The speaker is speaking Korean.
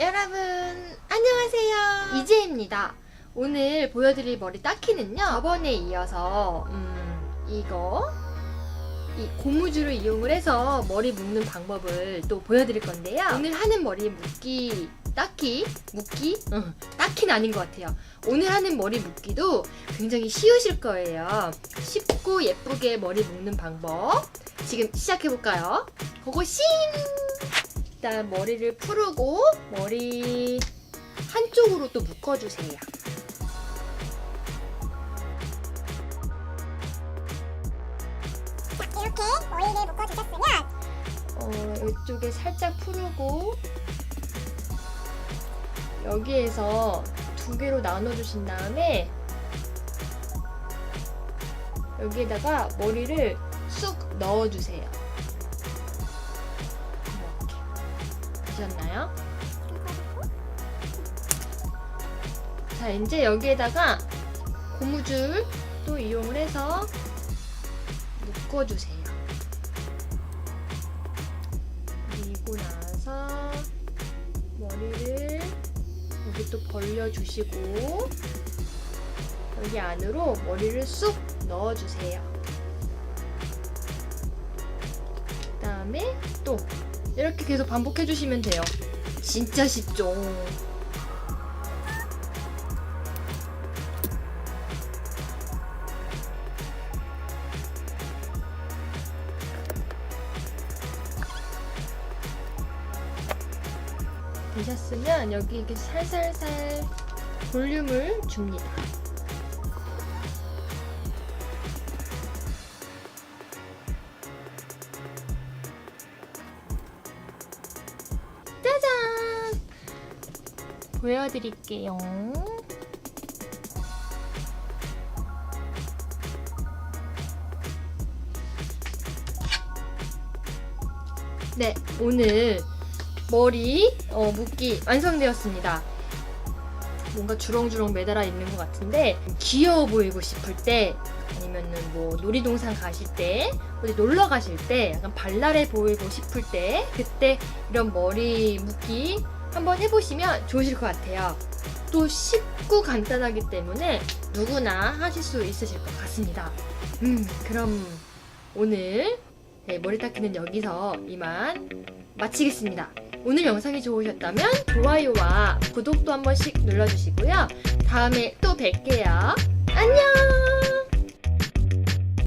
여러분 안녕하세요. 이재입니다. 오늘 보여드릴 머리 닦기는요 저번에 이어서 음, 이거 이 고무줄을 이용을 해서 머리 묶는 방법을 또 보여드릴 건데요. 오늘 하는 머리 묶기 닦기 묶기? 응, 닦기는 아닌 것 같아요. 오늘 하는 머리 묶기도 굉장히 쉬우실 거예요. 쉽고 예쁘게 머리 묶는 방법. 지금 시작해볼까요? 고고싱 일단 머리를 풀고 머리 한쪽으로 또 묶어주세요. 이렇게 머리를 묶어주셨으면 어, 이쪽에 살짝 풀고 여기에서 두 개로 나눠주신 다음에 여기에다가 머리를 쑥 넣어주세요. 되셨나요? 자 이제 여기에다가 고무줄 또 이용을 해서 묶어주세요. 그리고 나서 머리를 여기 또 벌려주시고 여기 안으로 머리를 쑥 넣어주세요. 그 다음에 또 이렇게 계속 반복해주시면 돼요. 진짜 쉽죠? 되셨으면 여기 이렇게 살살살 볼륨을 줍니다. 보여드릴게요. 네, 오늘 머리 어, 묶기 완성되었습니다. 뭔가 주렁주렁 매달아 있는 것 같은데 귀여워 보이고 싶을 때 아니면은 뭐 놀이동산 가실 때 어디 놀러 가실 때 약간 발랄해 보이고 싶을 때 그때 이런 머리 묶기 한번 해보시면 좋으실 것 같아요. 또 쉽고 간단하기 때문에 누구나 하실 수 있으실 것 같습니다. 음, 그럼 오늘 네, 머리 닦기는 여기서 이만 마치겠습니다. 오늘 영상이 좋으셨다면 좋아요와 구독도 한 번씩 눌러주시고요. 다음에 또 뵐게요. 안녕!